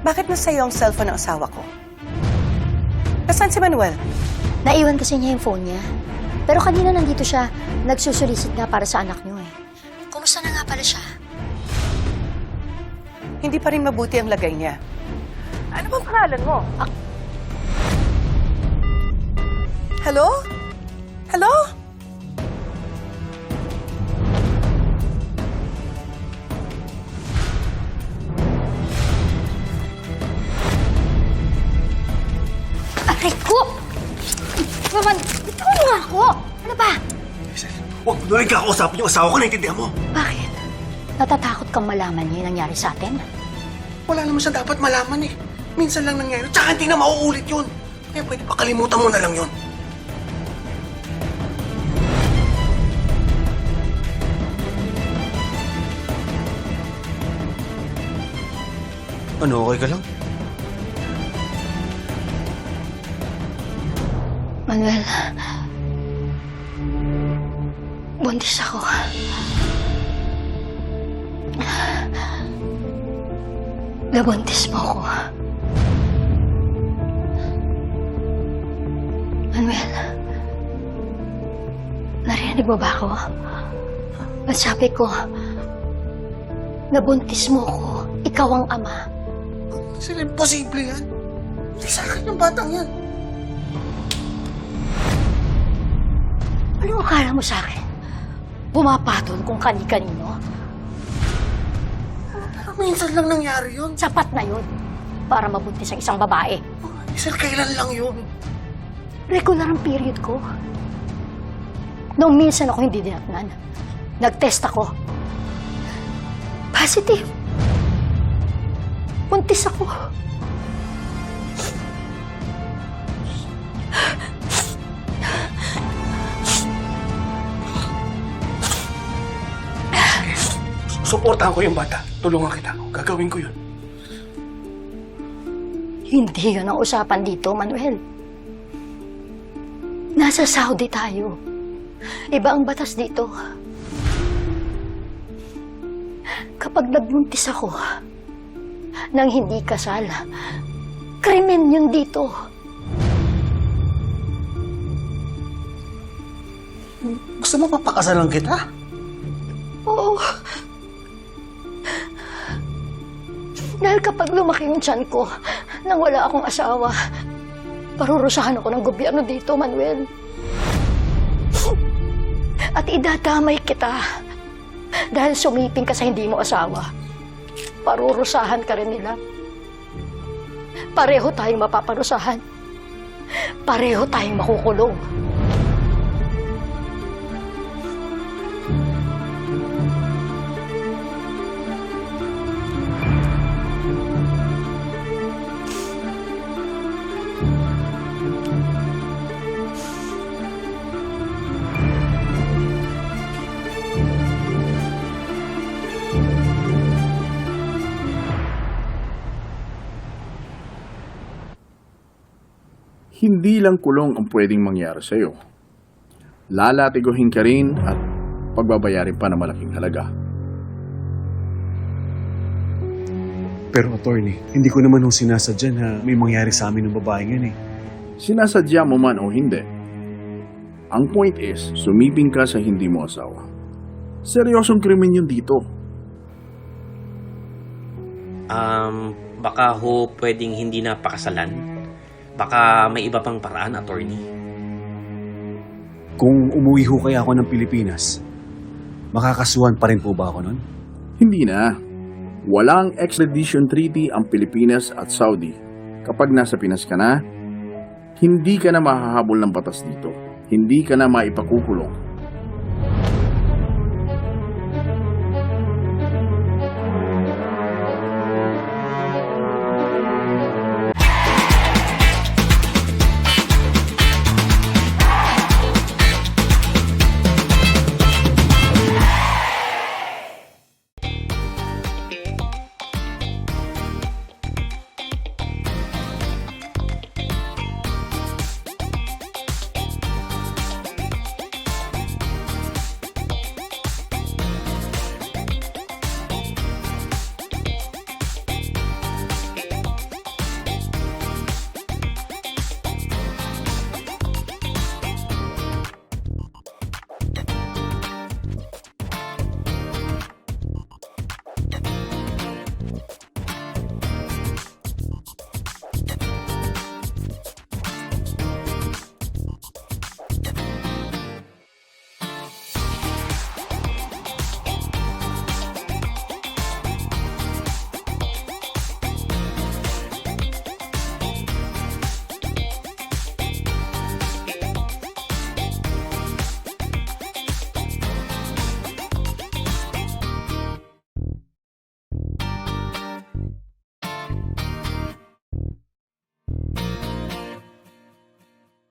Bakit nasa iyo ang cellphone ng asawa ko? Nasaan si Manuel? Naiwan kasi niya yung phone niya. Pero kanina nandito siya, nagsusulisit nga para sa anak niyo eh. Kumusta na nga pala siya? Hindi pa rin mabuti ang lagay niya. Ano bang pangalan mo? Hello? Hello? Aray ko! Naman, ito nga ako! Ano ba? Hazel, huwag mo na rin kakausapin yung asawa ko, naintindihan mo. Bakit? Natatakot kang malaman niya yung nangyari sa atin? Wala naman siya dapat malaman eh. Minsan lang nangyari, tsaka hindi na mauulit yun. Kaya pwede pa kalimutan mo na lang yun. Ano, okay ka lang? Manuel, buntis ako. Nabuntis mo ako. Manuel, narinig mo ba ako? At sabi ko, nabuntis mo ako. Ikaw ang ama. Sila, imposible yan. Sa akin yung batang yan. Ano akala mo sa akin? Pumapatol kung kani-kanino? Pero minsan lang nangyari yun. Sapat na yun para mabuntis ang isang babae. Hazel, kailan lang yun? Regular ang period ko. Noong minsan ako hindi dinatnan, nag-test ako. Positive. Buntis ako. Suportahan ko yung bata. Tulungan kita. Gagawin ko yun. Hindi yun ang usapan dito, Manuel. Nasa Saudi tayo. Iba ang batas dito. Kapag nagbuntis ako nang hindi kasal, krimen yun dito. Gusto mo papakasalan kita? Dahil kapag lumaki yung tiyan ko nang wala akong asawa, parurusahan ako ng gobyerno dito, Manuel. At idadamay kita dahil sumiping ka sa hindi mo asawa. Parurusahan ka rin nila. Pareho tayong mapaparusahan. Pareho tayong makukulong. Hindi lang kulong ang pwedeng mangyari sa'yo. Lalatiguhin ka rin at pagbabayarin pa ng malaking halaga. Pero attorney, hindi ko naman nung sinasadya na may mangyari sa amin ng babaeng yan eh. Sinasadya mo man o hindi. Ang point is, sumibing ka sa hindi mo asawa. Seryosong krimen yun dito. Um, baka ho pwedeng hindi na pakasalan. Baka may iba pang paraan, attorney. Kung umuwi ho kaya ako ng Pilipinas, makakasuhan pa rin po ba ako nun? Hindi na. Walang extradition treaty ang Pilipinas at Saudi. Kapag nasa Pinas ka na, hindi ka na mahahabol ng batas dito. Hindi ka na maipakukulong.